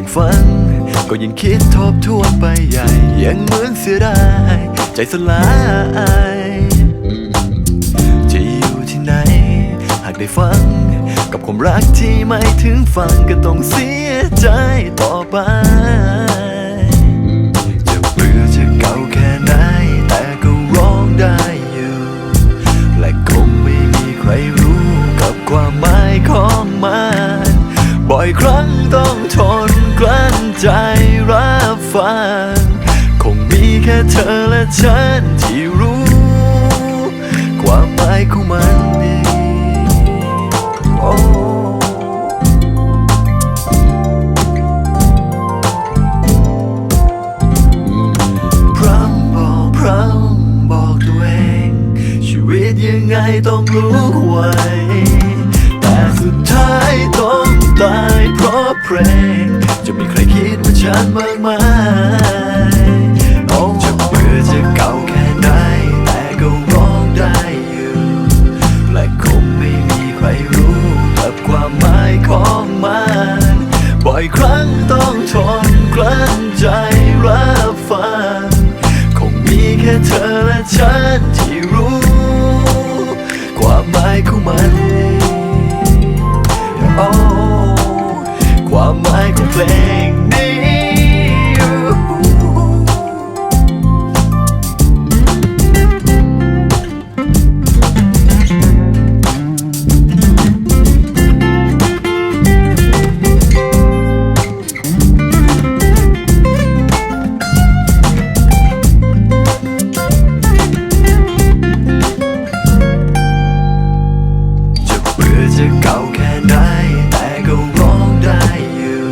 กี่ครั้งก็ยังฟัง ก็ยังคิดทบทวนไปใหญ่ยังเหมือนเสียดายใจสลายจะอยู่ที่ไหน หากได้ฟัง กับความรักที่ไม่ถึงฟังก็ต้องเสียใจต่อไปจะเบื่อจะเก่าแค่ไหน แต่ก็ร้องได้อยู่ และคงไม่มีใครรู้กับความหมายของมันบ่อยครั้งต้องทน กลั้นใจรับฟัง คงมีแค่เธอและฉันที่รู้ ความหมายของมันดีโอ้พร้ำบอกพร้ำบอกตัวเอง ชีวิตยังไงต้องรู้ไว้แต่สุดท้ายต้องตายเพราะเพลง ฉันมากมายโอ้จะเบื่อจะเก่าแค่ไหนแต่ก็ร้องได้อยู่และคงไม่มีใครรู้กับความหมายของมันบ่อยครั้งต้องทนกลั้นใจรับฟังคงมีแค่เธอและฉันที่รู้ความหมายของมันโอ้ความหมายของเพลง จะเก่าแค่ไหน แต่ก็ร้องได้อยู่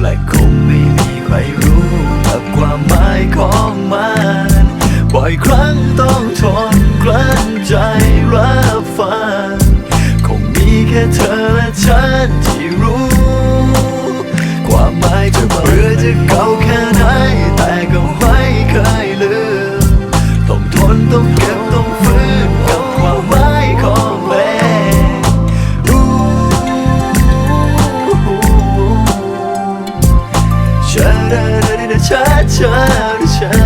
และคงไม่มีใครรู้กับความหมายของมันบ่อยครั้งต้องทนกลั้นใจรับฟัง คงมีแค่เธอและฉันที่ i'm shine.